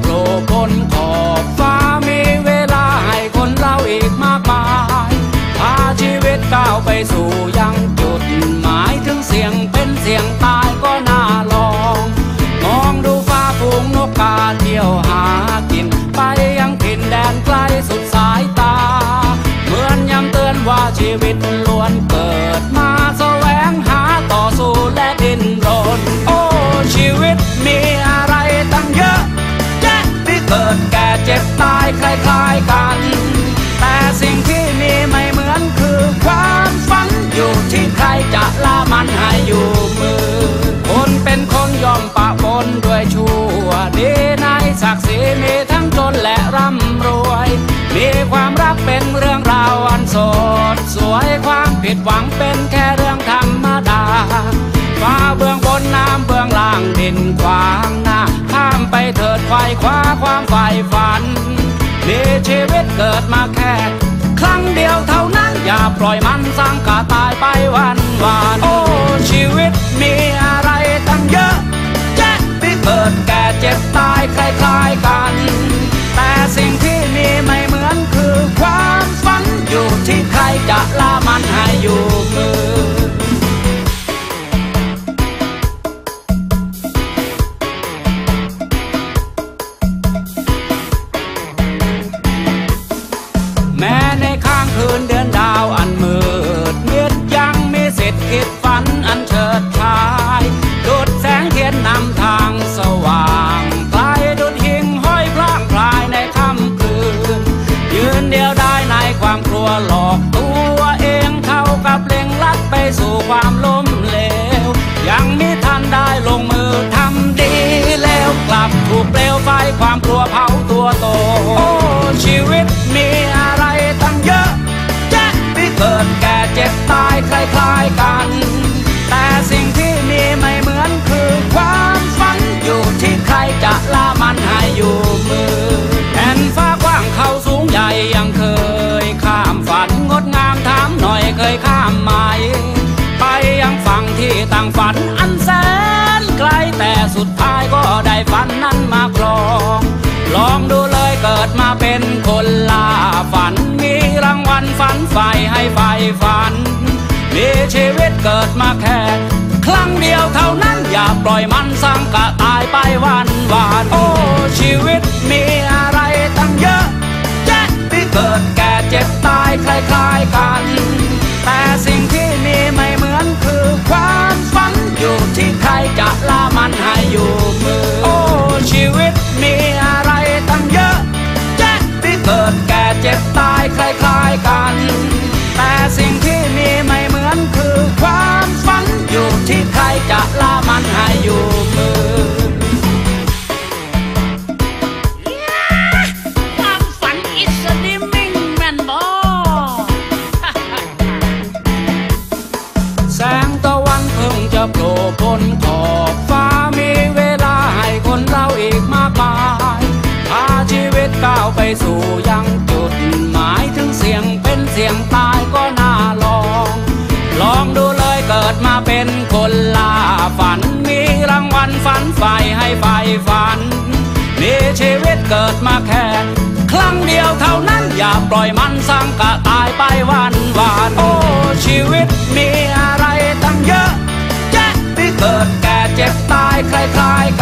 โผล่พ้นขอบฟ้ามีเวลาให้คนเราอีกมากมายพาชีวิตก้าวไปสู่ยังจุดหมายถึงเสียงเป็นเสียงตายก็น่าลอง มองดูฟ้าฝูงนกกาเที่ยวหากิน ไปยังถิ่นแดนไกลสุดสายตา เหมือนย้ำเตือนว่าชีวิต ผิดหวังเป็นแค่เรื่องธรรมดา ฟ้าเบื้องบนน้ำเบื้องล่างดินขวางหน้า ข้ามไปเถิดไฟคว้าความใฝ่ฝันมีชีวิตเกิดมาแค่ ครั้งเดียวเท่านั้น อย่าปล่อยมันสร้างกาตายไปวันวานโอ้ชีวิต นเดือนดาวอันมืดเมืดยังมีสิทธิ์คิดฝันอันเฉิดฉายดุดแสงเทียนนำทางสว่างไกลดุดหิ่งห้อยพล่างพลายในค่ำคืน ยืนเดียวได้ในความกลัวหลอกตัวเองเท่ากับเล็งลัดไปสู่ความล้มเหลว ยังมิทันได้ลงมือทำดีแล้วกลับถูกเปลวไฟความกลัวเผา คล้ายๆกัน แต่สิ่งที่มีไม่เหมือนคือความฝันอยู่ที่ใครจะละมันให้อยู่มือแผ่นฟ้ากว้างเขาสูงใหญ่ยังเคยข้ามฝันงดงามถามหน่อยเคยข้ามไหม ไปยังฝั่งที่ต่างฝันอันแสนไกลแต่สุดท้ายก็ได้ฝันนั้นมาครอง ลองดูเลยเกิดมาเป็นคนล่าฝันมีรางวัลฝันใฝ่ให้ใฝ่ฝัน เกิดมาแค่ ครั้งเดียวเท่านั้นอย่าปล่อยมันสังกะตายไปวันวานโอ้ชีวิต จะโผล่พ้นขอบฟ้ามีเวลาให้คนเราอีกมากมายพาชีวิตก้าวไปสู่ยังจุดหมายถึงเสียงเป็นเสียงตายก็น่าลอง ลองดูเลยเกิดมาเป็นคนล่าฝัน มีรางวัลฝันใฝ่ให้ใฝ่ฝัน มีชีวิตเกิดมาแค่ครั้งเดียวเท่านั้นอย่าปล่อยมันสังกะตายไปวันวานโอ้ชีวิต คล้ายๆกัน